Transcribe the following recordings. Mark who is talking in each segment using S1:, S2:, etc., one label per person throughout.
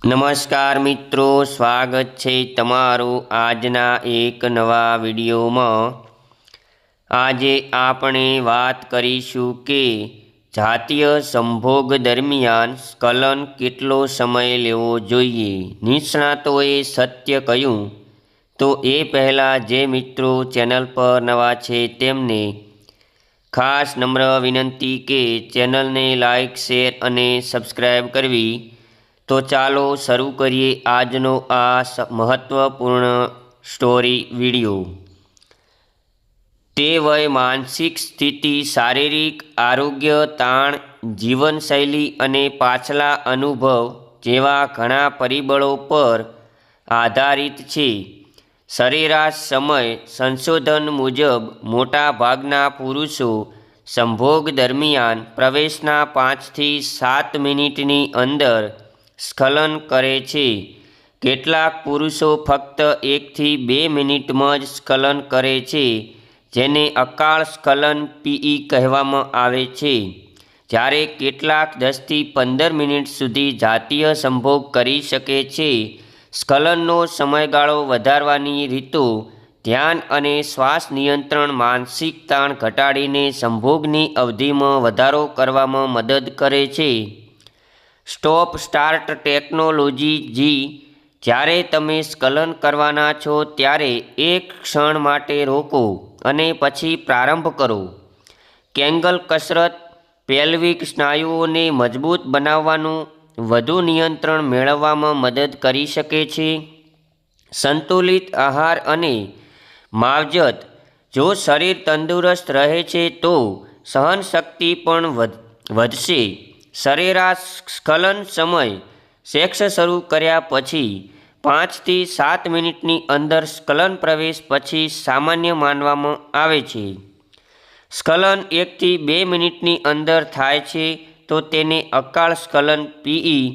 S1: નમસ્કાર મિત્રો, સ્વાગત છે તમારું આજના એક નવા વિડીયોમાં. આજે આપણે વાત કરીશું કે જાતીય સંભોગ દરમિયાન સ્કલન કેટલો સમય લેવો જોઈએ? નિષ્ણાતોએ સત્ય કહ્યું. તો એ પહેલાં જે મિત્રો ચેનલ પર નવા છે તેમને ખાસ નમ્ર વિનંતી કે ચેનલને લાઇક શેર અને સબસ્ક્રાઈબ કરવી. તો ચાલો શરૂ કરીએ આજનો આ મહત્ત્વપૂર્ણ સ્ટોરી વીડિયો તે વય માનસિક સ્થિતિ, શારીરિક આરોગ્ય, તાણ, જીવનશૈલી અને પાછલા અનુભવ જેવા ઘણા પરિબળો પર આધારિત છે. સરેરાશ સમય સંશોધન મુજબ મોટાભાગના પુરુષો સંભોગ દરમિયાન પ્રવેશના પાંચથી સાત મિનિટની અંદર સ્ખલન કરે છે. કેટલાક પુરુષો ફક્ત એકથી બે મિનિટમાં જ સ્ખલન કરે છે, જેને અકાળ સ્ખલન પીઈ કહેવામાં આવે છે. જ્યારે કેટલાક દસથી પંદર મિનિટ સુધી જાતીય સંભોગ કરી શકે છે, સ્ખલનનો સમયગાળો વધારવાની રીતો ધ્યાન અને શ્વાસ નિયંત્રણ માનસિક તાણ ઘટાડીને સંભોગની અવધિમાં વધારો કરવામાં મદદ કરે છે. સ્ટોપ સ્ટાર્ટ ટેકનોલોજી જી. જ્યારે તમે સ્કલન કરવાના છો, ત્યારે એક ક્ષણ માટે રોકો અને પછી પ્રારંભ કરો. કેંગલ કસરત, પેલ્વિક સ્નાયુઓને મજબૂત બનાવવાનું વધુ નિયંત્રણ મેળવવામાં મદદ કરી શકે છે. સંતુલિત આહાર અને માવજત. જો શરીર તંદુરસ્ત રહે છે, તો સહનશક્તિ પણ વધ- વધશે. સરેરાશ સ્ખલન સમય સેક્સ શરૂ કર્યા પછી પાંચથી સાત મિનિટની અંદર સ્ખલન પ્રવેશ પછી સામાન્ય માનવામાં આવે છે. સ્ખલન એકથી બે મિનિટની અંદર થાય છે તો તેને અકાળ સ્ખલન પીઈ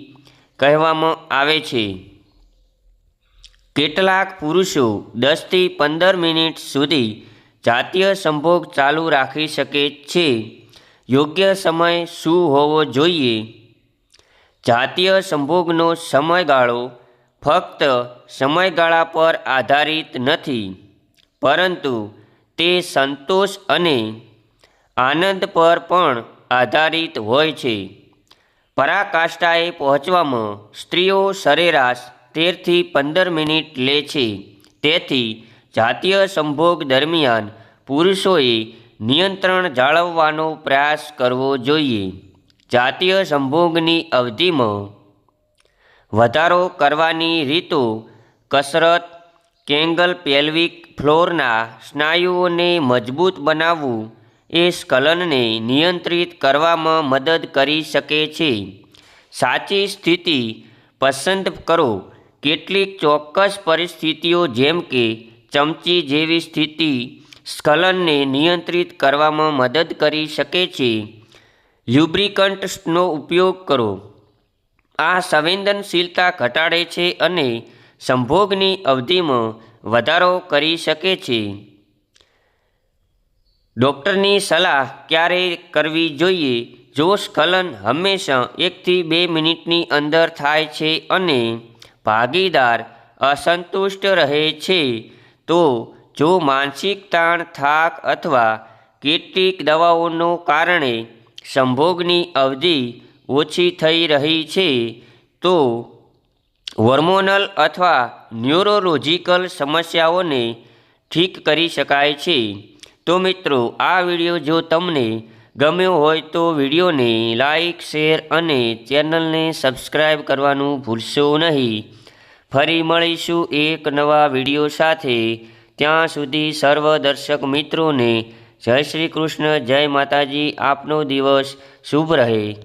S1: કહેવામાં આવે છે. કેટલાક પુરુષો દસથી પંદર મિનિટ સુધી જાતીય સંભોગ ચાલુ રાખી શકે છે. યોગ્ય સમય શું હોવો જોઈએ? જાતીય સંભોગનો સમયગાળો ફક્ત સમયગાળા પર આધારિત નથી, પરંતુ તે સંતોષ અને આનંદ પર પણ આધારિત હોય છે. પરાકાષ્ઠાએ પહોંચવામાં સ્ત્રીઓ સરેરાશ તેરથી પંદર મિનિટ લે છે. તેથી જાતીય સંભોગ દરમિયાન પુરુષોએ નિયંત્રણ જાળવવાનો પ્રયાસ કરવો જોઈએ. જાતીય સંભોગની અવધિમાં વધારો કરવાની રીતો કસરત, કેંગલ પેલ્વિક ફ્લોરના સ્નાયુઓને મજબૂત બનાવવું એ સ્ખલનને નિયંત્રિત કરવામાં મદદ કરી શકે છે. સાચી સ્થિતિ પસંદ કરો. કેટલીક ચોક્કસ પરિસ્થિતિઓ જેમ કે ચમચી જેવી સ્થિતિ સ્ખલનને નિયંત્રિત કરવામાં મદદ કરી શકે છે. લ્યુબ્રિકન્ટ્સનો ઉપયોગ કરો. આ સંવેદનશીલતા ઘટાડે છે અને સંભોગની અવધિમાં વધારો કરી શકે છે. ડૉક્ટરની સલાહ ક્યારે કરવી જોઈએ? જો સ્ખલન હંમેશા એકથી બે મિનિટની અંદર થાય છે અને ભાગીદાર અસંતુષ્ટ રહે છે, તો જો માનસિક તાણ, થાક અથવા કેટલીક દવાઓનો કારણે સંભોગની અવધિ ઓછી થઈ રહી છે, તો હોર્મોનલ અથવા ન્યુરોલોજિકલ સમસ્યાઓને ઠીક કરી શકાય છે. તો મિત્રો, આ વીડિયો જો તમને ગમ્યો હોય તો વિડીયોને લાઈક, શેર અને ચેનલને સબસ્ક્રાઈબ કરવાનું ભૂલશો નહીં. ફરી મળીશું એક નવા વીડિયો સાથે. ત્યાં સુધી સર્વ દર્શક મિત્રોને જય શ્રી કૃષ્ણ જય માતાજી. આપનો દિવસ શુભ રહે.